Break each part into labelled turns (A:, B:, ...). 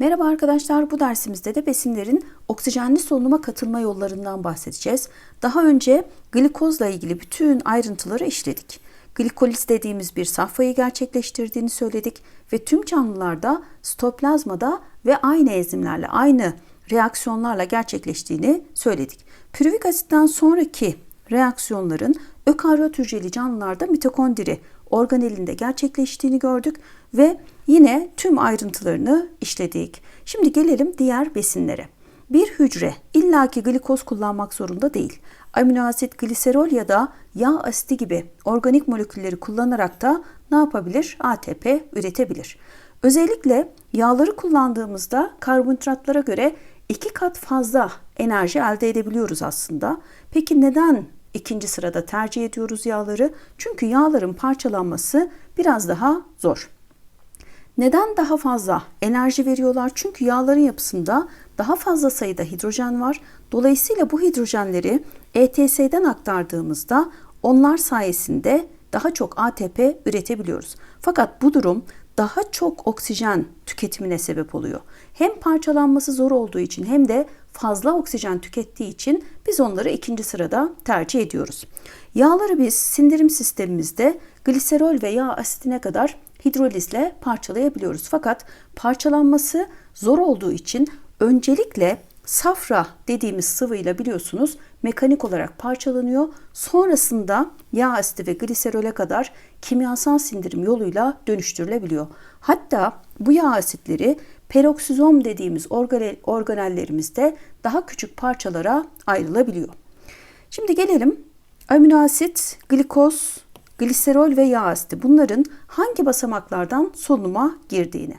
A: Merhaba arkadaşlar, bu dersimizde de besinlerin oksijenli solunuma katılma yollarından bahsedeceğiz. Daha önce glikozla ilgili bütün ayrıntıları işledik. Glikoliz dediğimiz bir safhayı gerçekleştirdiğini söyledik ve tüm canlılarda stoplazmada ve aynı enzimlerle, aynı reaksiyonlarla gerçekleştiğini söyledik. Pürüvik asitten sonraki reaksiyonların ökaryot hücreli canlılarda mitokondri organelinde gerçekleştiğini gördük ve yine tüm ayrıntılarını işledik. Şimdi gelelim diğer besinlere. Bir hücre illaki glikoz kullanmak zorunda değil. Amino asit, gliserol ya da yağ asidi gibi organik molekülleri kullanarak da ne yapabilir? ATP üretebilir. Özellikle yağları kullandığımızda karbonhidratlara göre iki kat fazla enerji elde edebiliyoruz aslında. Peki neden ikinci sırada tercih ediyoruz yağları? Çünkü yağların parçalanması biraz daha zor. Neden daha fazla enerji veriyorlar? Çünkü yağların yapısında daha fazla sayıda hidrojen var. Dolayısıyla bu hidrojenleri ETS'den aktardığımızda onlar sayesinde daha çok ATP üretebiliyoruz. Fakat bu durum daha çok oksijen tüketimine sebep oluyor. Hem parçalanması zor olduğu için hem de fazla oksijen tükettiği için biz onları ikinci sırada tercih ediyoruz. Yağları biz sindirim sistemimizde gliserol ve yağ asitine kadar hidrolizle parçalayabiliyoruz. Fakat parçalanması zor olduğu için öncelikle safra dediğimiz sıvıyla biliyorsunuz mekanik olarak parçalanıyor. Sonrasında yağ asidi ve gliserole kadar kimyasal sindirim yoluyla dönüştürülebiliyor. Hatta bu yağ asitleri peroksizom dediğimiz organellerimizde daha küçük parçalara ayrılabiliyor. Şimdi gelelim amino asit, glikoz, gliserol ve yağ asidi bunların hangi basamaklardan solunuma girdiğini.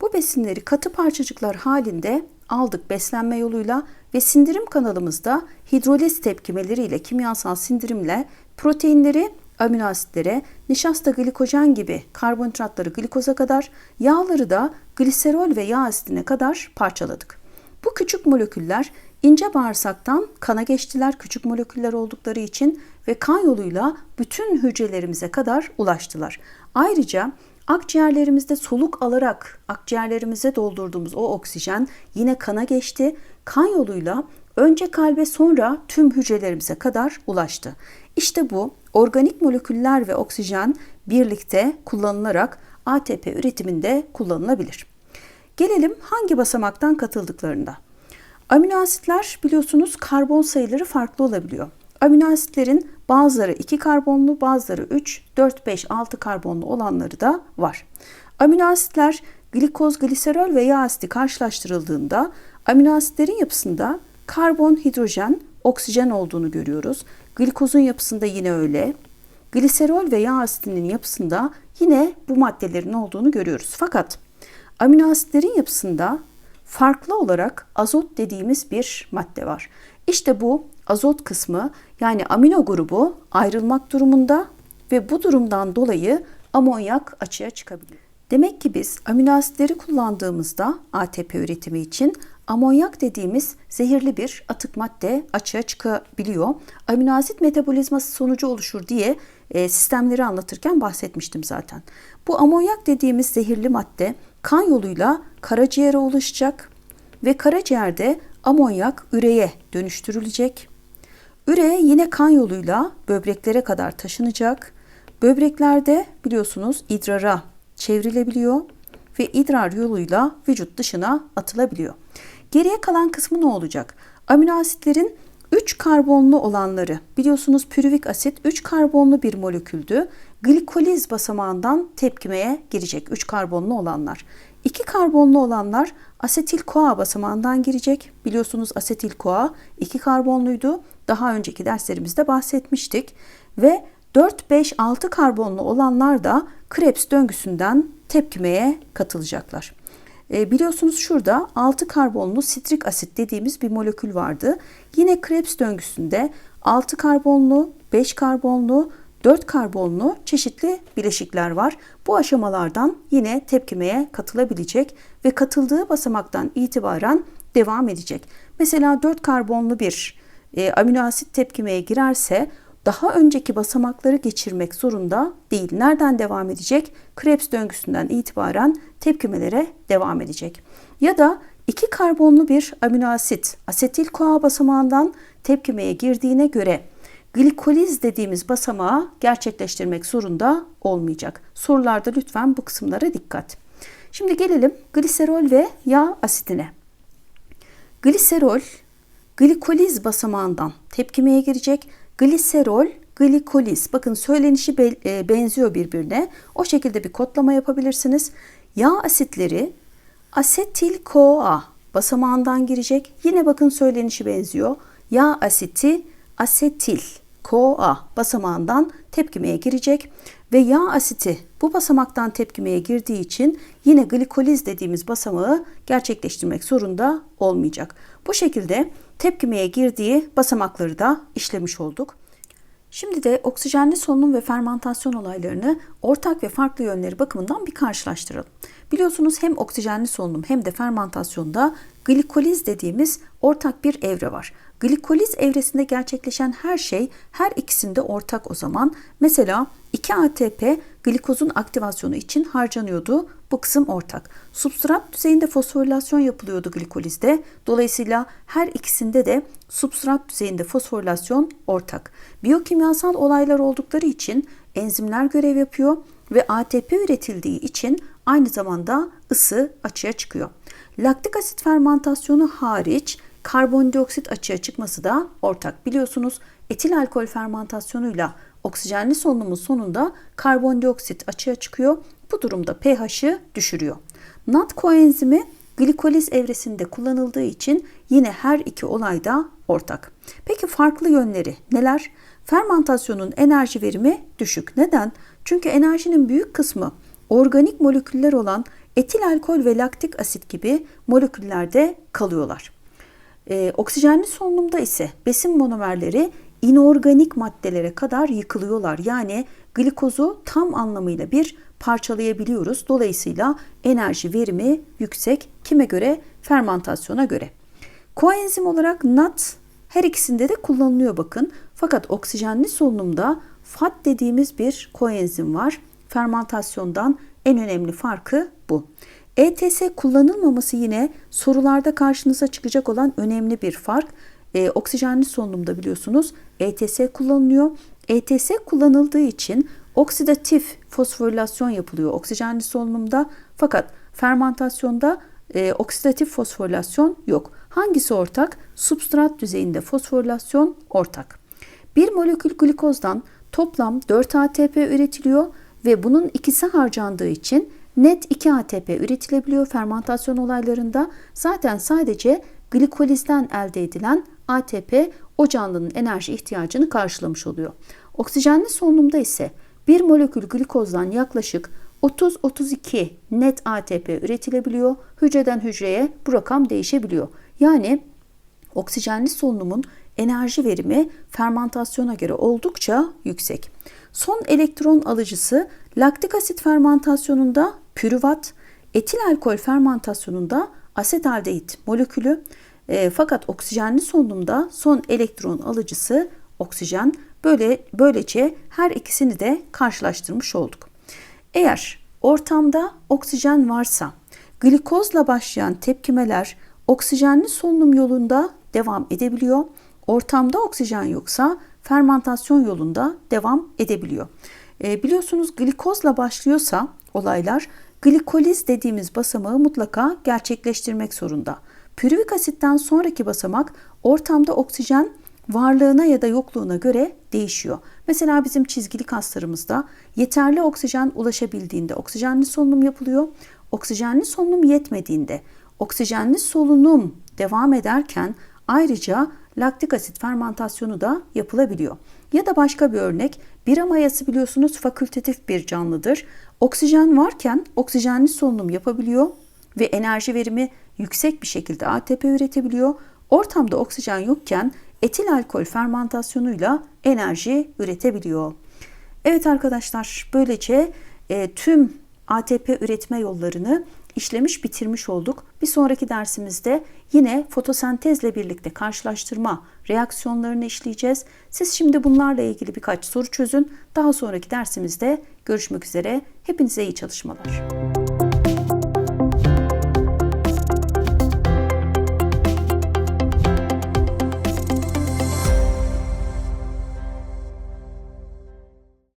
A: Bu besinleri katı parçacıklar halinde aldık beslenme yoluyla ve sindirim kanalımızda hidroliz tepkimeleriyle kimyasal sindirimle proteinleri amino asitlere, nişasta glikojen gibi karbonhidratları glikoza kadar, yağları da gliserol ve yağ asidine kadar parçaladık. Bu küçük moleküller ince bağırsaktan kana geçtiler küçük moleküller oldukları için ve kan yoluyla bütün hücrelerimize kadar ulaştılar. Ayrıca akciğerlerimizde soluk alarak akciğerlerimize doldurduğumuz o oksijen yine kana geçti. Kan yoluyla önce kalbe sonra tüm hücrelerimize kadar ulaştı. İşte bu organik moleküller ve oksijen birlikte kullanılarak ATP üretiminde kullanılabilir. Gelelim hangi basamaktan katıldıklarında. Amino asitler biliyorsunuz karbon sayıları farklı olabiliyor. Amino asitlerin bazıları 2 karbonlu, bazıları 3, 4, 5, 6 karbonlu olanları da var. Amino asitler glikoz, gliserol ve yağ asidi karşılaştırıldığında amino asitlerin yapısında karbon, hidrojen, oksijen olduğunu görüyoruz. Glikozun yapısında yine öyle. Gliserol ve yağ asidinin yapısında yine bu maddelerin olduğunu görüyoruz. Fakat amino asitlerin yapısında farklı olarak azot dediğimiz bir madde var. İşte bu azot kısmı yani amino grubu ayrılmak durumunda ve bu durumdan dolayı amonyak açığa çıkabilir. Demek ki biz amino asitleri kullandığımızda ATP üretimi için amonyak dediğimiz zehirli bir atık madde açığa çıkabiliyor. Amino asit metabolizması sonucu oluşur diye e, sistemleri anlatırken bahsetmiştim zaten. Bu amonyak dediğimiz zehirli madde kan yoluyla karaciğere ulaşacak ve karaciğerde amonyak üreye dönüştürülecek. Üre yine kan yoluyla böbreklere kadar taşınacak. Böbreklerde biliyorsunuz idrara çevrilebiliyor ve idrar yoluyla vücut dışına atılabiliyor. Geriye kalan kısmı ne olacak? Amino asitlerin 3 karbonlu olanları biliyorsunuz pürüvik asit 3 karbonlu bir moleküldü. Glikoliz basamağından tepkimeye girecek 3 karbonlu olanlar. 2 karbonlu olanlar asetil koa basamağından girecek. Biliyorsunuz asetil koa 2 karbonluydu. Daha önceki derslerimizde bahsetmiştik. Ve 4, 5, 6 karbonlu olanlar da Krebs döngüsünden tepkimeye katılacaklar. E, biliyorsunuz şurada 6 karbonlu sitrik asit dediğimiz bir molekül vardı. Yine Krebs döngüsünde 6 karbonlu, 5 karbonlu, 4 karbonlu çeşitli bileşikler var. Bu aşamalardan yine tepkimeye katılabilecek ve katıldığı basamaktan itibaren devam edecek. Mesela 4 karbonlu bir e, amino asit tepkimeye girerse daha önceki basamakları geçirmek zorunda değil. Nereden devam edecek? Krebs döngüsünden itibaren tepkimelere devam edecek. Ya da iki karbonlu bir amino asit asetil CoA basamağından tepkimeye girdiğine göre glikoliz dediğimiz basamağı gerçekleştirmek zorunda olmayacak. Sorularda lütfen bu kısımlara dikkat. Şimdi gelelim gliserol ve yağ asitine. Gliserol glikoliz basamağından tepkimeye girecek. Gliserol, glikoliz. Bakın söylenişi be- benziyor birbirine. O şekilde bir kodlama yapabilirsiniz. Yağ asitleri asetil CoA basamağından girecek. Yine bakın söylenişi benziyor. Yağ asiti asetil CoA basamağından tepkimeye girecek ve yağ asiti bu basamaktan tepkimeye girdiği için yine glikoliz dediğimiz basamağı gerçekleştirmek zorunda olmayacak. Bu şekilde tepkimeye girdiği basamakları da işlemiş olduk. Şimdi de oksijenli solunum ve fermentasyon olaylarını ortak ve farklı yönleri bakımından bir karşılaştıralım. Biliyorsunuz hem oksijenli solunum hem de fermentasyonda glikoliz dediğimiz ortak bir evre var. Glikoliz evresinde gerçekleşen her şey her ikisinde ortak o zaman. Mesela 2 ATP glikozun aktivasyonu için harcanıyordu. Bu kısım ortak. Substrat düzeyinde fosforilasyon yapılıyordu glikolizde. Dolayısıyla her ikisinde de substrat düzeyinde fosforilasyon ortak. Biyokimyasal olaylar oldukları için enzimler görev yapıyor ve ATP üretildiği için aynı zamanda ısı açığa çıkıyor. Laktik asit fermentasyonu hariç karbondioksit açığa çıkması da ortak. Biliyorsunuz etil alkol fermentasyonuyla oksijenli solunumun sonunda karbondioksit açığa çıkıyor. Bu durumda pH'ı düşürüyor. NAT koenzimi glikoliz evresinde kullanıldığı için yine her iki olay da ortak. Peki farklı yönleri neler? Fermentasyonun enerji verimi düşük. Neden? Çünkü enerjinin büyük kısmı organik moleküller olan etil alkol ve laktik asit gibi moleküllerde kalıyorlar. Ee, oksijenli solunumda ise besin monomerleri inorganik maddelere kadar yıkılıyorlar. Yani glikozu tam anlamıyla bir parçalayabiliyoruz. Dolayısıyla enerji verimi yüksek. Kime göre? Fermentasyona göre. Koenzim olarak NAT her ikisinde de kullanılıyor bakın. Fakat oksijenli solunumda FAT dediğimiz bir koenzim var. Fermentasyondan en önemli farkı bu. ETS kullanılmaması yine sorularda karşınıza çıkacak olan önemli bir fark. E, oksijenli solunumda biliyorsunuz ETS kullanılıyor. ETS kullanıldığı için oksidatif fosforilasyon yapılıyor oksijenli solunumda fakat fermentasyonda e, oksidatif fosforilasyon yok. Hangisi ortak? Substrat düzeyinde fosforilasyon ortak. Bir molekül glikozdan toplam 4 ATP üretiliyor ve bunun ikisi harcandığı için net 2 ATP üretilebiliyor fermentasyon olaylarında. Zaten sadece glikolizden elde edilen ATP o canlının enerji ihtiyacını karşılamış oluyor. Oksijenli solunumda ise bir molekül glikozdan yaklaşık 30-32 net ATP üretilebiliyor. Hücreden hücreye bu rakam değişebiliyor. Yani oksijenli solunumun enerji verimi fermentasyona göre oldukça yüksek. Son elektron alıcısı laktik asit fermentasyonunda pürüvat, etil alkol fermentasyonunda asetaldehit molekülü e, fakat oksijenli solunumda son elektron alıcısı oksijen. Böyle böylece her ikisini de karşılaştırmış olduk. Eğer ortamda oksijen varsa glikozla başlayan tepkimeler oksijenli solunum yolunda devam edebiliyor. Ortamda oksijen yoksa fermentasyon yolunda devam edebiliyor. E, biliyorsunuz glikozla başlıyorsa olaylar glikoliz dediğimiz basamağı mutlaka gerçekleştirmek zorunda. Pürüvik asitten sonraki basamak ortamda oksijen varlığına ya da yokluğuna göre değişiyor. Mesela bizim çizgili kaslarımızda yeterli oksijen ulaşabildiğinde oksijenli solunum yapılıyor. Oksijenli solunum yetmediğinde oksijenli solunum devam ederken ayrıca laktik asit fermentasyonu da yapılabiliyor. Ya da başka bir örnek, bira mayası biliyorsunuz fakültatif bir canlıdır. Oksijen varken oksijenli solunum yapabiliyor ve enerji verimi yüksek bir şekilde ATP üretebiliyor. Ortamda oksijen yokken etil alkol fermentasyonuyla enerji üretebiliyor. Evet arkadaşlar böylece e, tüm ATP üretme yollarını işlemiş, bitirmiş olduk. Bir sonraki dersimizde yine fotosentezle birlikte karşılaştırma reaksiyonlarını işleyeceğiz. Siz şimdi bunlarla ilgili birkaç soru çözün. Daha sonraki dersimizde görüşmek üzere. Hepinize iyi çalışmalar.